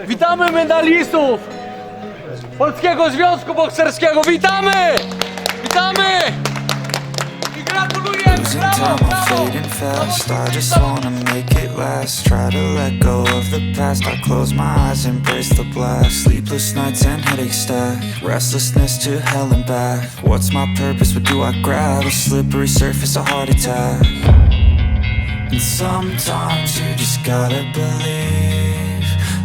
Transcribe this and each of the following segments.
Witamy medalistów Polskiego Związku Bokserskiego. Witamy! Witamy! I gratulujemy! Losing Brawo, time, I'm brawo! fading fast. I just wanna make it last. Try to let go of the past. I close my eyes, embrace the blast. Sleepless nights and headaches stack. Restlessness to hell and back. What's my purpose? What do I grab? A slippery surface, a heart attack. And sometimes you just gotta believe.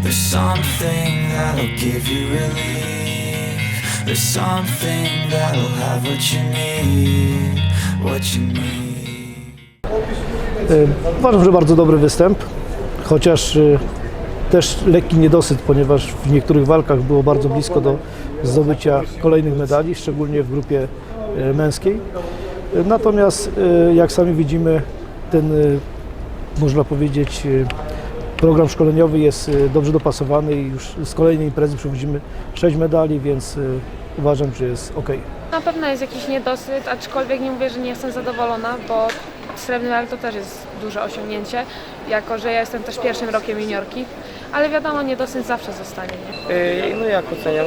There's something that'll give you relief. There's something that'll have what you need. What you need. Uważam, że bardzo dobry występ, chociaż e, też lekki niedosyt, ponieważ w niektórych walkach było bardzo blisko do zdobycia kolejnych medali, szczególnie w grupie e, męskiej. Natomiast, e, jak sami widzimy, ten, e, można powiedzieć, program szkoleniowy jest e, dobrze dopasowany i już z kolejnej imprezy przywodzimy 6 medali, więc e, uważam, że jest ok. Na pewno jest jakiś niedosyt, aczkolwiek nie mówię, że nie jestem zadowolona, bo srebrny medal to też jest duże osiągnięcie, jako że ja jestem też pierwszym rokiem juniorki, ale wiadomo, niedosyt zawsze zostanie. Nie? Yy, No jak oceniam?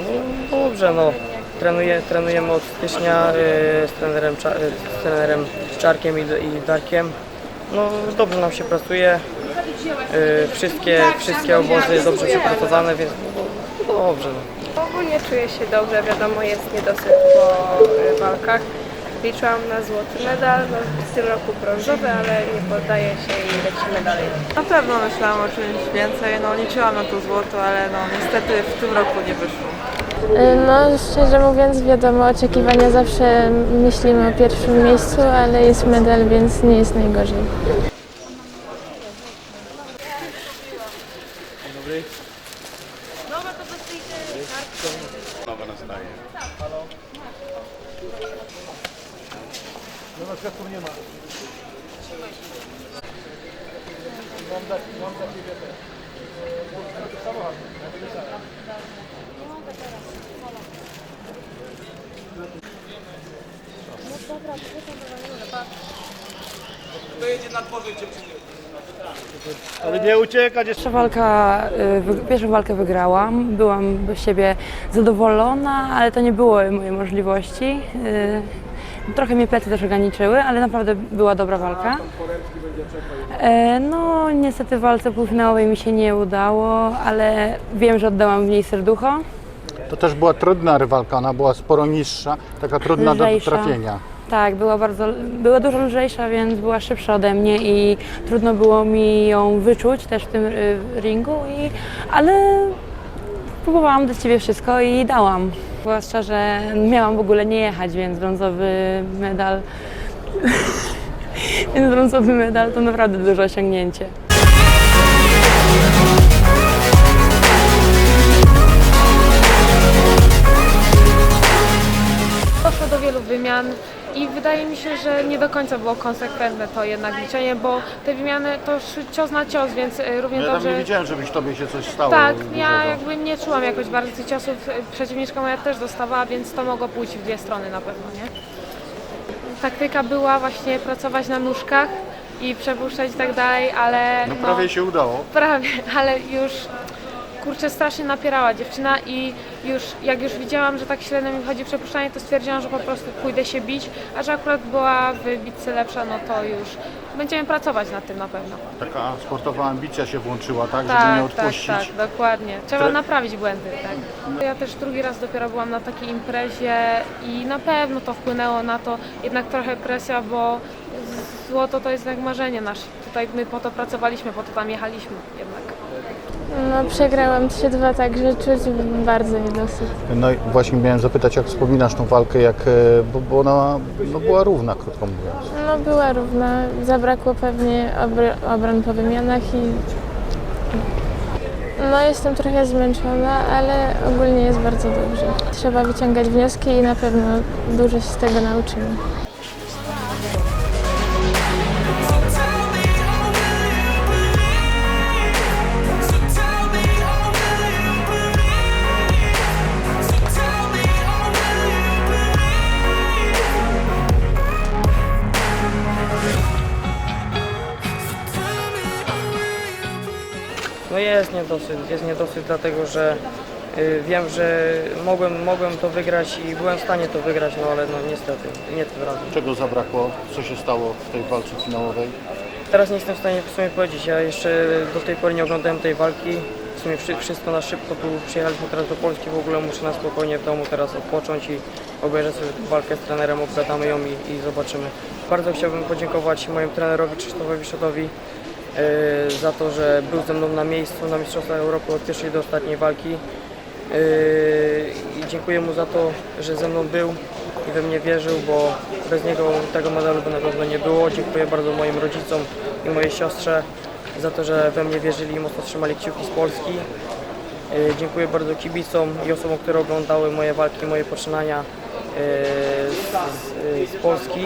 No dobrze, no. Trenuję, trenujemy od stycznia yy, z trenerem, yy, z trenerem Czarkiem i, i Darkiem. No dobrze nam się pracuje. Yy, Wszystkie, wszystkie obozy dobrze przepracowane, więc no, dobrze. Ogólnie czuję się dobrze, wiadomo jest niedosyt po y, walkach. Liczyłam na złoty medal, no, w tym roku brązowy, ale nie poddaję się i lecimy dalej. Na pewno myślałam o czymś więcej, no liczyłam na to złoto, ale no niestety w tym roku nie wyszło. No, szczerze mówiąc, wiadomo, oczekiwania zawsze myślimy o pierwszym miejscu, ale jest medal, więc nie jest najgorzej. Nowa nastaje. Halo? No na światło nie ma. Mam dla, mam dla Ciebie też. Samochód, ja będę sam. No dobra, przyjdę do Wanny, patrz. To jedzie na dworze i Cię przyjdzie. Pierwsza walka, y, pierwszą walkę wygrałam, byłam z siebie zadowolona, ale to nie były moje możliwości. Y, Trochę mnie plecy też ograniczyły, ale naprawdę była dobra walka. E, No niestety w walce półfinałowej mi się nie udało, ale wiem, że oddałam w niej serducho. To też była trudna rywalka, ona była sporo niższa, taka trudna do Lżejsza. trafienia. Tak, była bardzo, była dużo lżejsza, więc była szybsza ode mnie i trudno było mi ją wyczuć też w tym y, ringu, i, ale próbowałam dać Ciebie wszystko i dałam. Zwłaszcza, że miałam w ogóle nie jechać, więc brązowy medal, więc brązowy medal to naprawdę duże osiągnięcie. Doszło do wielu wymian i wydaje mi się, że nie do końca było konsekwentne to jednak liczenie, bo te wymiany to cios na cios, więc y, równie Ja tam dobrze... nie widziałem, żebyś tobie się coś stało. Tak, dużego. ja jakby nie czułam jakoś bardzo tych ciosów. Przeciwniczka moja też dostawała, więc to mogło pójść w dwie strony na pewno, nie? Taktyka była właśnie pracować na nóżkach i przepuszczać i tak dalej, ale No prawie się udało. prawie, ale już kurczę strasznie napierała dziewczyna i już jak już widziałam, że tak średnio mi wchodzi przepuszczanie, to stwierdziłam, że po prostu pójdę się bić, a że akurat była w bitce lepsza, no to już będziemy pracować nad tym na pewno. Taka sportowa ambicja się włączyła, tak, żeby nie Tak, tak, odpuścić. tak, dokładnie. Trzeba Tre- naprawić błędy, tak. Ja też drugi raz dopiero byłam na takiej imprezie i na pewno to wpłynęło na to, jednak trochę presja, bo złoto to jest jak marzenie nasze. Tutaj my po to pracowaliśmy, po to tam jechaliśmy jednak. No, przegrałam 3-2, także czuć bardzo niedosyt. No i właśnie miałem zapytać, jak wspominasz tą walkę, jak, e, bo, bo ona no, była równa, krótko mówiąc. No, była równa, zabrakło pewnie obr- obron po wymianach i... No, jestem trochę zmęczona, ale ogólnie jest bardzo dobrze. Trzeba wyciągać wnioski i na pewno dużo się z tego nauczymy. Jest niedosyt. Jest niedosyt dlatego, że y, wiem, że mogłem, mogłem to wygrać i byłem w stanie to wygrać, no ale no niestety, nie tym razem. Czego zabrakło? Co się stało w tej walce finałowej? Teraz nie jestem w stanie w sumie powiedzieć. Ja jeszcze do tej pory nie oglądałem tej walki. W sumie wszy- wszystko na szybko tu przyjechaliśmy teraz do Polski. W ogóle muszę na spokojnie w domu teraz odpocząć i obejrzeć sobie tę walkę z trenerem, obgadamy ją i, i zobaczymy. Bardzo chciałbym podziękować mojemu trenerowi Krzysztofowi Szotowi za to, że był ze mną na miejscu na Mistrzostwach Europy od pierwszej do ostatniej walki. E, I dziękuję mu za to, że ze mną był i we mnie wierzył, bo bez niego tego medalu by na pewno nie było. Dziękuję bardzo moim rodzicom i mojej siostrze za to, że we mnie wierzyli i mocno trzymali kciuki z Polski. E, Dziękuję bardzo kibicom i osobom, które oglądały moje walki, moje poczynania e, z, z, z Polski.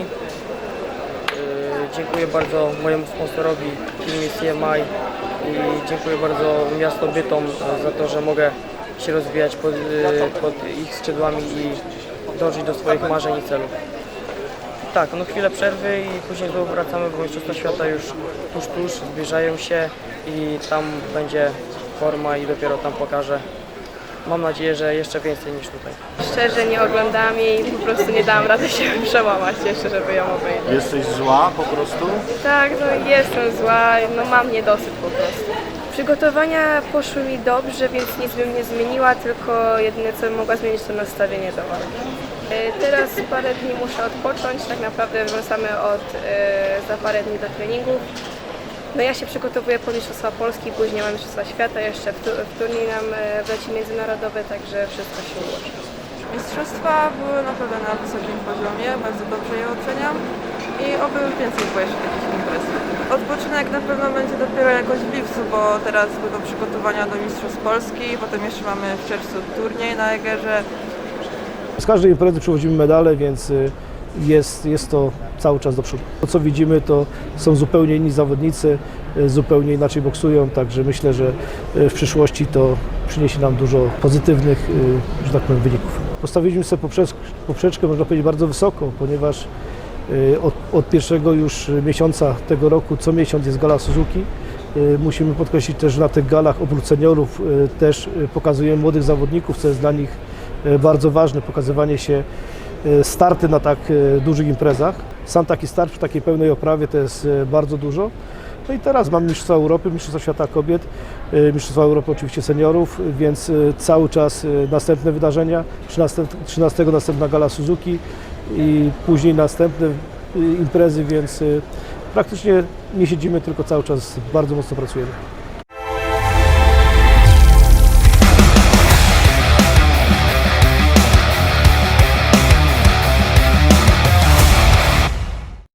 Dziękuję bardzo mojemu sponsorowi firmie CMI i dziękuję bardzo miasto Bytom za to, że mogę się rozwijać pod, e, pod ich skrzydłami i dążyć do swoich marzeń i celów. Tak, no chwilę przerwy i później znowu wracamy, bo Mistrzostwa Świata już tuż, tuż, zbliżają się i tam będzie forma i dopiero tam pokażę. Mam nadzieję, że jeszcze więcej niż tutaj. Szczerze nie oglądałam jej i po prostu nie dałam rady się przełamać jeszcze, żeby ją obejrzeć. Jesteś zła po prostu? Tak, no jestem zła, no mam niedosyt po prostu. Przygotowania poszły mi dobrze, więc nic bym nie zmieniła, tylko jedyne co bym mogła zmienić to nastawienie do walki. E, Teraz parę dni muszę odpocząć, tak naprawdę wracamy od e, za parę dni do treningów. No ja się przygotowuję po Mistrzostwa Polski, później mam Mistrzostwa Świata, jeszcze w, tu- w turniej nam e, wleci międzynarodowy, także wszystko się ułoży. Mistrzostwa były naprawdę na wysokim poziomie, bardzo dobrze je oceniam i oby więcej było jeszcze takich imprez. Odpoczynek na pewno będzie dopiero jakoś w lipcu, bo teraz będą przygotowania do Mistrzostw Polski, potem jeszcze mamy w czerwcu turniej na Egerze, Z każdej imprezy przywozimy medale, więc y, jest, jest to cały czas do przodu. To co widzimy to są zupełnie inni zawodnicy, y, zupełnie inaczej boksują, także myślę, że y, w przyszłości to przyniesie nam dużo pozytywnych, y, że tak powiem, wyników. Postawiliśmy sobie poprzeczkę, poprzeczkę można powiedzieć, bardzo wysoką, ponieważ od, od pierwszego już miesiąca tego roku co miesiąc jest gala Suzuki. Musimy podkreślić też, że na tych galach oprócz seniorów też pokazujemy młodych zawodników, co jest dla nich bardzo ważne, pokazywanie się starty na tak y, dużych imprezach. Sam taki start przy takiej pełnej oprawie to jest y, bardzo dużo. No i teraz mamy Mistrzostwa Europy, Mistrzostwa Świata Kobiet, Mistrzostwa Europy oczywiście seniorów, więc cały czas następne wydarzenia. 13, 13 następna gala Suzuki i później następne imprezy, więc praktycznie nie siedzimy, tylko cały czas bardzo mocno pracujemy.